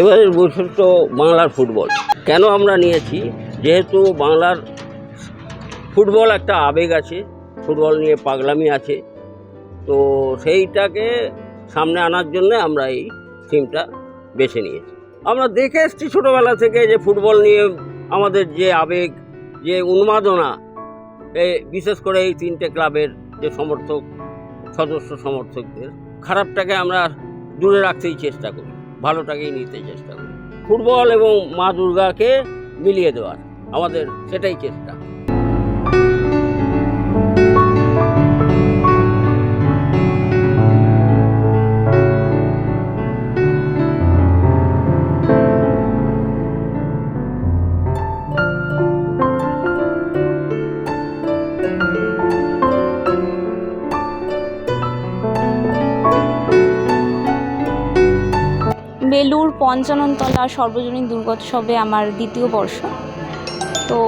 এবারের বৈশিষ্ট্য বাংলার ফুটবল। কেন আমরা নিয়েছি? যেহেতু বাংলার ফুটবল একটা আবেগ আছে, ফুটবল নিয়ে পাগলামি আছে, তো সেইটাকে সামনে আনার জন্য আমরা এই থিমটা বেছে নিয়েছি। আমরা দেখে এসছি ছোটোবেলা থেকে যে ফুটবল নিয়ে আমাদের যে আবেগ, যে উন্মাদনা বিশেষ করে এই তিনটে ক্লাবের যে সমর্থক, সদস্য সমর্থকদের, খারাপটাকে আমরা দূরে রাখতেই চেষ্টা করি। ভালোটাকেই নিতে চেষ্টা করি। ফুটবল এবং মা দুর্গাকে মিলিয়ে দেওয়ার আমাদের সেটাই চেষ্টা। বেলুর পঞ্চাননতলা সর্বজনীন দুর্গোৎসবে আমার দ্বিতীয় বর্ষ। তো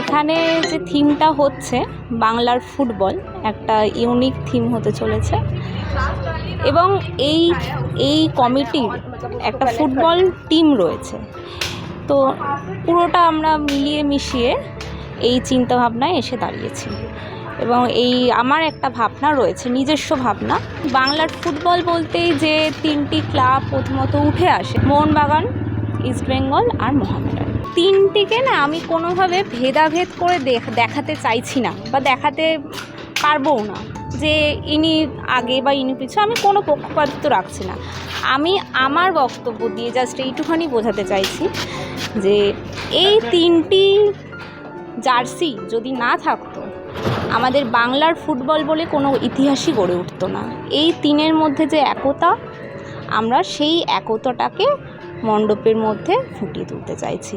এখানে যে থিমটা হচ্ছে বাংলার ফুটবল, একটা ইউনিক থিম হতে চলেছে। এবং এই এই কমিটির একটা ফুটবল টিম রয়েছে। তো পুরোটা আমরা মিলিয়ে মিশিয়ে এই চিন্তাভাবনায় এসে দাঁড়িয়েছি। এবং এই আমার একটা ভাবনা রয়েছে, নিজস্ব ভাবনা। বাংলার ফুটবল বলতেই যে তিনটি ক্লাব প্রথমত উঠে আসে, মোহনবাগান ইস্টবেঙ্গল আর মোহামেডান তিনটিকে না আমি কোনোভাবে ভেদাভেদ করে দেখাতে চাইছি না বা দেখাতে পারবও না যে ইনি আগে বা ইনি পিছু, আমি কোনো পক্ষপাতিত্ব রাখছি না। আমি আমার বক্তব্য দিয়ে জাস্ট এইটুখানি বোঝাতে চাইছি যে এই তিনটি জার্সি যদি না থাকতো আমাদের বাংলার ফুটবল বলে কোনো ইতিহাসই গড়ে উঠতো না। এই তিনের মধ্যে যে একতা, আমরা সেই একতাটাকে মণ্ডপের মধ্যে ফুটিয়ে তুলতে চাইছি।